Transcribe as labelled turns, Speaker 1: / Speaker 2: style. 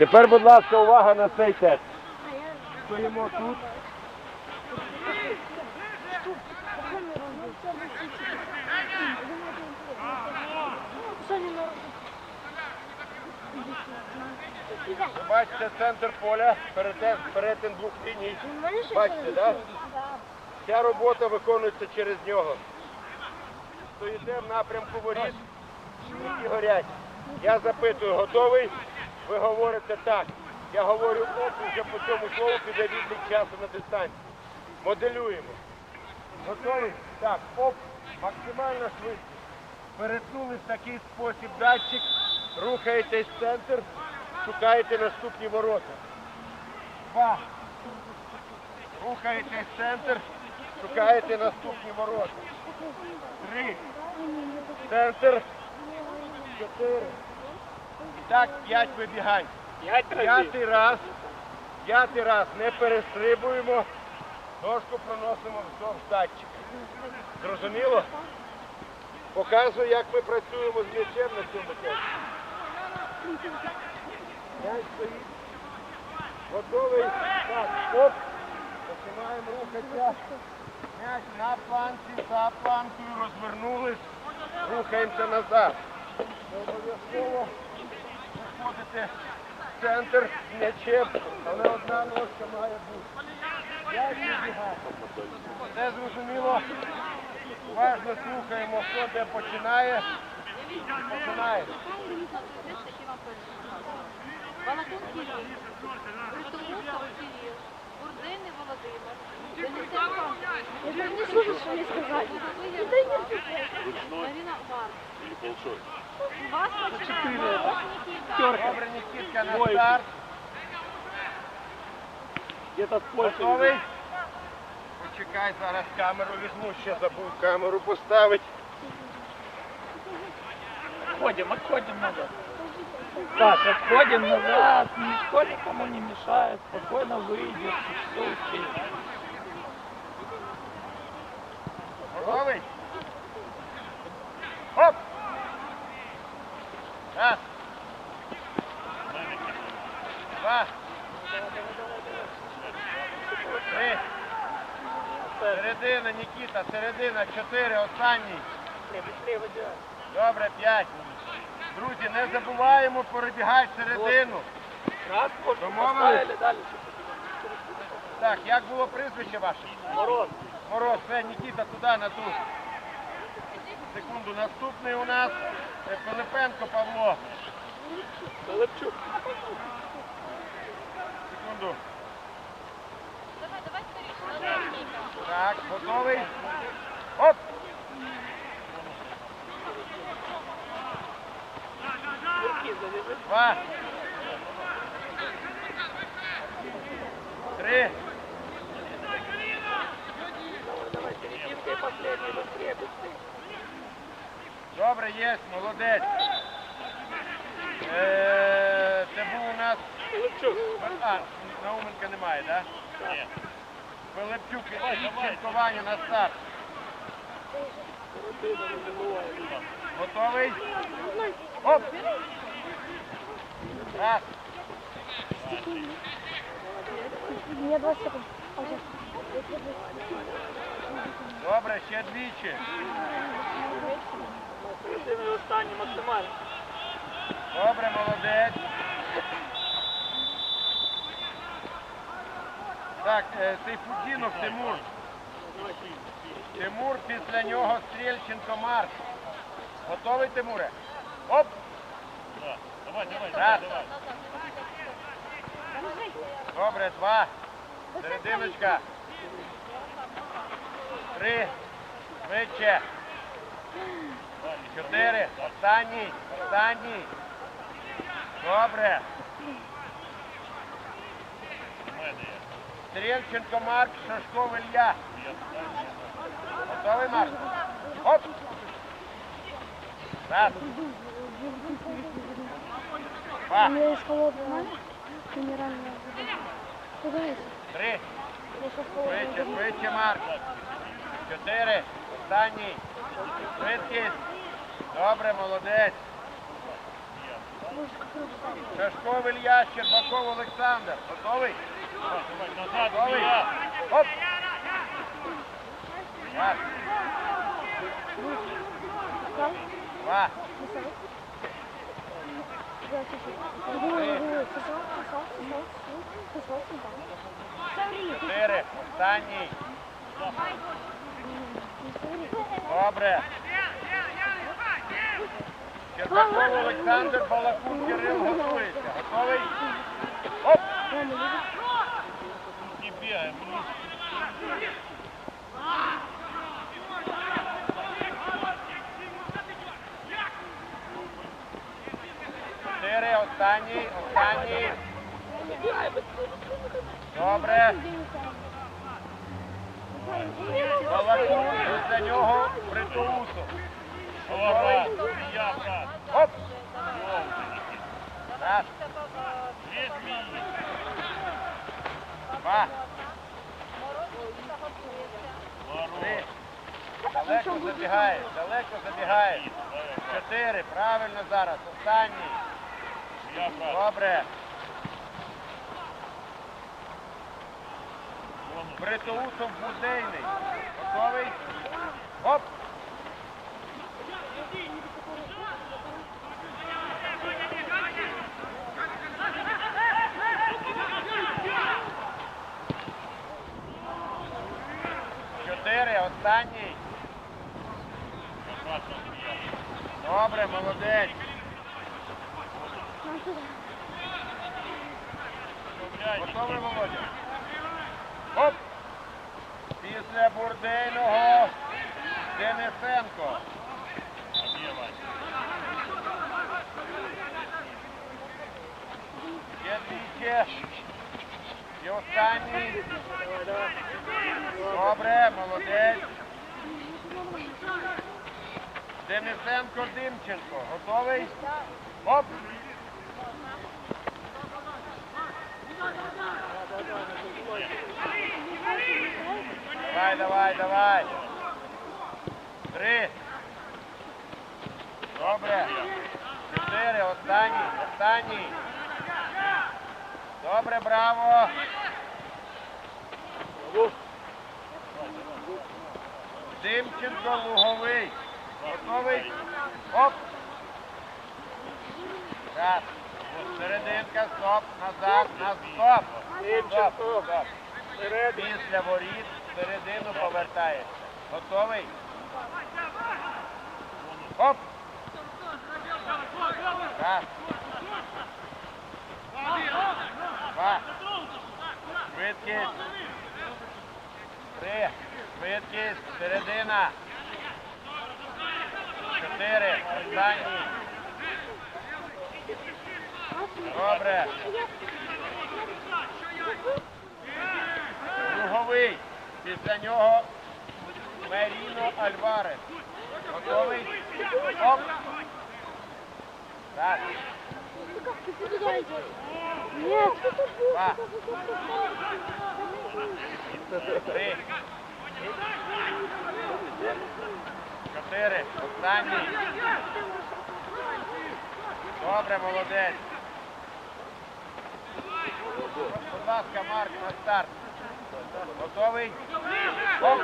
Speaker 1: Тепер, будь ласка, увага на цей тест. Стоїмо тут. Бачите центр поля, перетин, двох ліній. Бачите, так? Вся робота виконується через нього. Стоїте в напрямку воріт і горять. Я запитую, готовий? Ви говорите так. Я говорю оп, і вже по цьому слову піде відлік часу на дистанції. Моделюємо. Готові? Так, оп, максимальна швидкість. Перетнули в такий спосіб датчик, рухаєтесь в центр, шукаєте наступні ворота. Два. Рухаєтесь в центр, шукаєте наступні ворота. Три. Центр. Чотири. Так, п'ять вибігань. П'ятий раз. П'ятий раз не перестрибуємо. Ножку проносимо вздовж датчика. Зрозуміло? Показую, як ми працюємо з м'ячем на цьому тесті. М'яч стоїть. Готовий. Так, оп. Починаємо рухатися. М'яч на планці, за планкою, розвернулись. Рухаємося назад. Обов'язково виходите в центр з м'ячем, але одна ножка має бути. Як вибігати? Все зрозуміло? Уважно слухаємо, хто де починає. Починає.
Speaker 2: Балакунський Юрій, Притулука Кирил, Володимир, Денисенко
Speaker 3: Я не слышу, что мне сказали.
Speaker 2: Марина Вар. Вас починає Володь Нікіта.
Speaker 1: Добре, Нікітка на старт.
Speaker 4: Где-то с Польшей.
Speaker 1: Готовий? Почекай, зараз камеру візьму, ще забув камеру поставити.
Speaker 4: Отходим, отходим назад. Так, отходим назад. Ничто никому не мешает. Спокойно выйдешь. и Все успеешь.
Speaker 1: Готовий? Оп! Раз. Два. Три. Середина, Нікіта, середина, чотири, останній. Добре, п'ять. Друзі, не забуваємо перебігати середину.
Speaker 4: Раз,
Speaker 1: Домовились? Так, як було прізвище ваше?
Speaker 4: Мороз.
Speaker 1: Мороз, все, Нікіта, туди, на ту. Секунду, наступний у нас Пилипенко Павло.
Speaker 4: Голубчук.
Speaker 1: Секунду.
Speaker 2: Давай, давай скоріше.
Speaker 1: Так, готовий. Оп! Два. Три.
Speaker 4: Давай, серединкой последний. Быстрее, быстрее.
Speaker 1: Добре, є, молодець. Е, це був у нас. А, Науменка немає, так? Да? Ні. Пилипчук і Ченкування на старт. Готовий? Оп! Раз.
Speaker 3: Мне 20 секунд.
Speaker 1: Добре, ще двічі.
Speaker 4: Середина останній максимально.
Speaker 1: Добре, молодець. Так, е, Сейфудінов Тимур. Тимур, після нього Стрільченко Марк. Готовий, Тимуре? Оп!
Speaker 4: Давай, давай,
Speaker 1: Раз. Добре, два. Серединочка. Три. Швидше. Чотири. Останній. Останній. Добре. Стрільченко Марк, Шашков Ілля. Готовий, Марк? Оп! Раз. Два. Три. Швидше, швидше, Марк. Чотири. Останній. Швидкість. Добре, молодець. Шашков Ілья, Щербаков Олександр. Готовий? Готовий? Оп! Раз, два, чотири. Останній. Добре. Щербаков Олександр, Балакун Кирил готується. Готовий? Оп!
Speaker 5: Бегай, блин.
Speaker 1: Чотири, останній, останній. Добре. Балакун, після нього
Speaker 5: брат.
Speaker 1: Оп! Раз, два, три. Далеко забігає, далеко забігає. Чотири, правильно зараз, останній. Добре.
Speaker 5: Он.
Speaker 1: Будейний. Готовий? Оп! Чотири, останній. Добре, молодець. Готовий, Володя? Оп! Після Бурдейного Денисенко. Є двічі. І останній. Добре, молодець. Денисенко Димченко. Готовий? Оп! Давай, давай, давай. Три. Добре. Чотири. Останній. Останній. Добре, браво. Димченко Луговий. Готовий? Оп. Раз. Серединка, стоп, назад, на стоп. Димченко. Стоп. Після воріт середину повертає. Готовий? Оп. Раз. Два. Швидкість. Три. Швидкість. Середина. Чотири. Останній. Добре. Круговий. Після нього Меріно Альварес. Готовий? Оп. Так.
Speaker 3: Нет.
Speaker 1: Два. Три. Добре, молодець. Будь ласка, Марк, на старт. Готовий? Оп.